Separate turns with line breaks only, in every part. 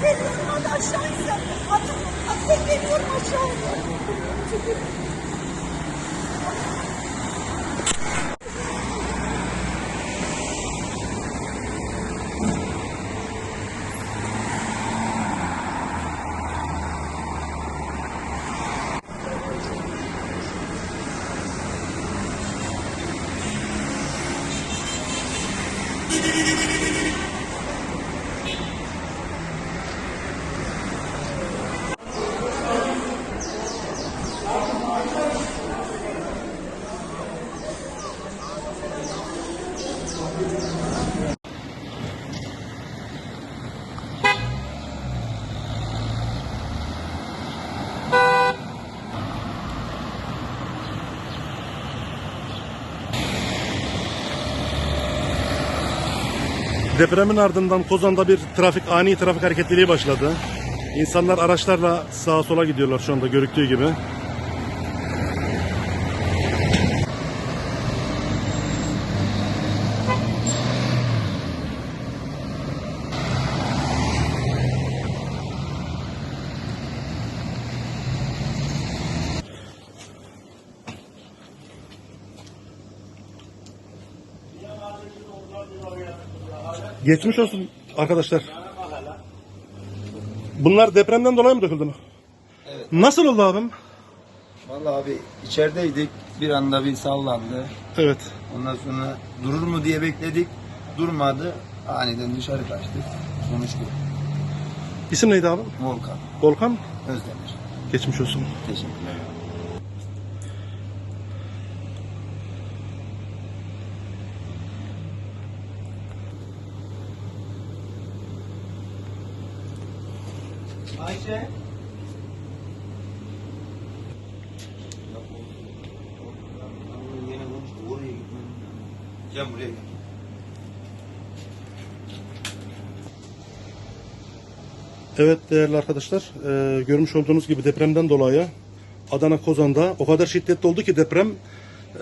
geliyorum hadi aşağı insin. Atın, atın geliyorum aşağı insin. Çünkü aşağıya.
Depremin ardından Kozan'da bir trafik ani trafik hareketliliği başladı. İnsanlar araçlarla sağa sola gidiyorlar şu anda görüktüğü gibi. Geçmiş olsun arkadaşlar. Bunlar depremden dolayı mı döküldü mü? Nasıl oldu abim?
Vallahi abi içerideydik. Bir anda bir sallandı.
Evet.
Ondan sonra durur mu diye bekledik. Durmadı. Aniden dışarı kaçtık. Sonuç bu.
İsim neydi abi?
Volkan.
Volkan.
Özdemir.
Geçmiş olsun.
Teşekkürler. Ayşe. Gel buraya gel.
Evet değerli arkadaşlar, e, görmüş olduğunuz gibi depremden dolayı Adana Kozan'da o kadar şiddetli oldu ki deprem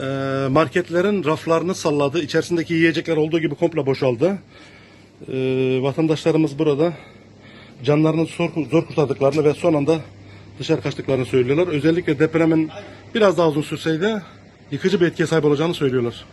e, marketlerin raflarını salladı. İçerisindeki yiyecekler olduğu gibi komple boşaldı. E, vatandaşlarımız burada canlarını zor, zor kurtardıklarını ve son anda dışarı kaçtıklarını söylüyorlar. Özellikle depremin biraz daha uzun sürseydi yıkıcı bir etkiye sahip olacağını söylüyorlar.